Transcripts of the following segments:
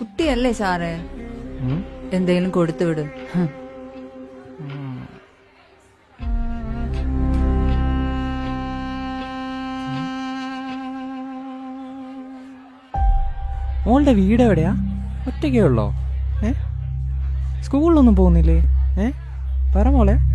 കുട്ടിയല്ലേ സാറേ? എന്തെങ്കിലും കൊടുത്തു വിടും. മോളുടെ വീട് എവിടെയാ? ഒറ്റയ്ക്കേ ഉള്ളോ? ഏ? സ്കൂളിലൊന്നും പോകുന്നില്ലേ? ഏ? പറ മോളെ.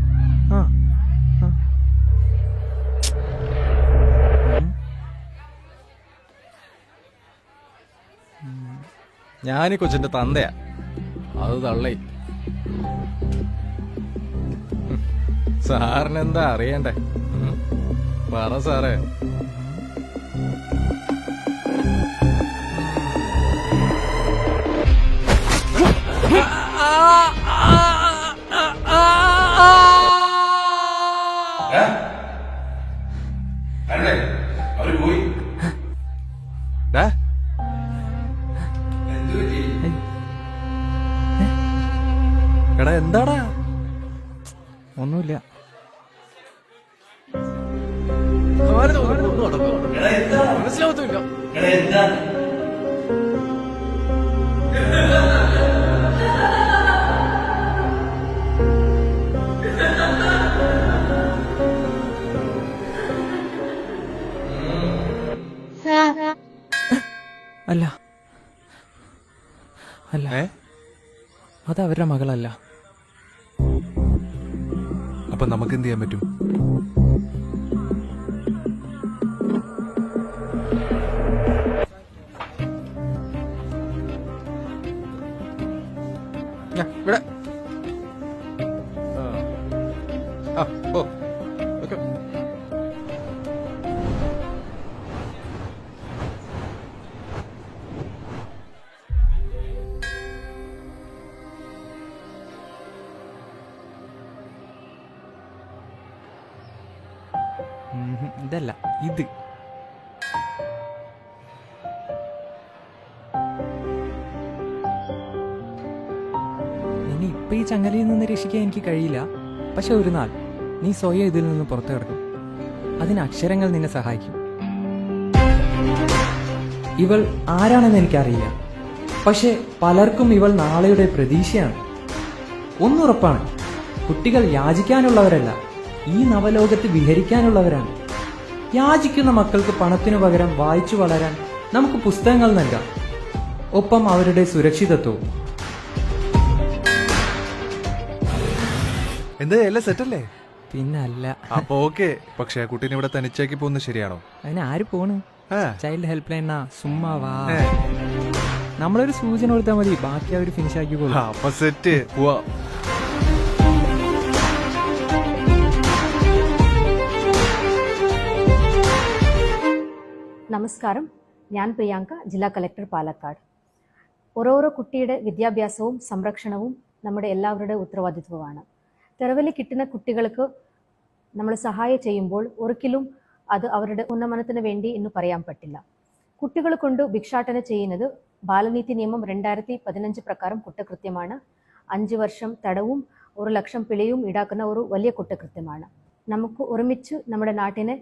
ഞാനീ കൊച്ചിന്റെ തന്തയാ. അത് തള്ളി. സാറിനെന്താ അറിയണ്ടേ? പറ സാറേ. അവർ പോയി. എടാ എന്താടാ? ഒന്നുമില്ല. മനസ്സിലാവത്തില്ല എടാ എന്താ? അല്ല. അല്ല. ഏ? അത് അവരുടെ മകളല്ല. അപ്പൊ നമുക്ക് എന്ത് ചെയ്യാൻ പറ്റും ഇവിടെ. ആ. ആ, ഇതല്ല ഇത്. ഇനി ഇപ്പൊ ഈ ചങ്ങലയിൽ നിന്ന് രക്ഷിക്കാൻ എനിക്ക് കഴിയില്ല. പക്ഷെ ഒരു നാൾ നീ സ്വയം ഇതിൽ നിന്ന് പുറത്തു കിടക്കും. അതിന് അക്ഷരങ്ങൾ നിന്നെ സഹായിക്കും. ഇവൾ ആരാണെന്ന് എനിക്കറിയില്ല. പക്ഷെ പലർക്കും ഇവൾ നാളെയുടെ പ്രതീക്ഷയാണ്. ഒന്നുറപ്പാണ് കുട്ടികൾ യാചിക്കാനുള്ളവരല്ല ഈ നവലോകത്ത് വിഹരിക്കാനുള്ളവരാണ്. യാചിക്കുന്ന മക്കൾക്ക് പണത്തിനു പകരം വായിച്ചു വളരാൻ നമുക്ക് പുസ്തകങ്ങൾ നൽകാം. ഒപ്പം അവരുടെ സുരക്ഷിതത്വവും. എന്താ എല്ലാം സെറ്റല്ലേ? പിന്നല്ല. അപ്പൊ ഓക്കെ. പക്ഷെ ആ കുട്ടീനെ ഇവിടെ തനിച്ചാക്കി പോകുന്നത് ശരിയാണോ? അതിന് ആര് പോണ്. ചൈൽഡ് ഹെൽപ്പ് ലൈൻ സുമ്മാ വാ. ഏ. നമ്മളൊരു സൂചന കൊടുത്താൽ മതി ബാക്കി അവർ ഫിനിഷ് ആക്കി പോകും അപ്പൊ സെറ്റ്. പോവാ നമസ്കാരം. ഞാൻ പ്രിയാങ്ക ജില്ലാ കളക്ടർ പാലക്കാട്. ഓരോരോ കുട്ടിയുടെ വിദ്യാഭ്യാസവും സംരക്ഷണവും നമ്മുടെ എല്ലാവരുടെ ഉത്തരവാദിത്വമാണ്. തെരവലി കിട്ടുന്ന കുട്ടികൾക്ക് നമ്മൾ സഹായം ചെയ്യുമ്പോൾ ഒരിക്കലും അത് അവരുടെ ഉന്നമനത്തിന് വേണ്ടി എന്ന് പറയാൻ പറ്റില്ല. കുട്ടികൾ കൊണ്ട് ഭിക്ഷാടന ചെയ്യുന്നത് ബാലനീതി നിയമം രണ്ടായിരത്തി പതിനഞ്ച് പ്രകാരം കുറ്റകൃത്യമാണ്. അഞ്ച് വർഷം തടവും ഒരു ലക്ഷം പിഴയും ഈടാക്കുന്ന ഒരു വലിയ കുറ്റകൃത്യമാണ്. നമുക്ക് ഒരുമിച്ച് നമ്മുടെ നാട്ടിനെ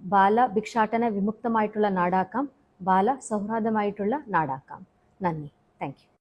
ബാല ഭിക്ഷാടന വിമുക്തമായിട്ടുള്ള നാടാക്കാം. ബാല സൗഹാർദ്ദമായിട്ടുള്ള നാടാക്കാം. നന്ദി. താങ്ക്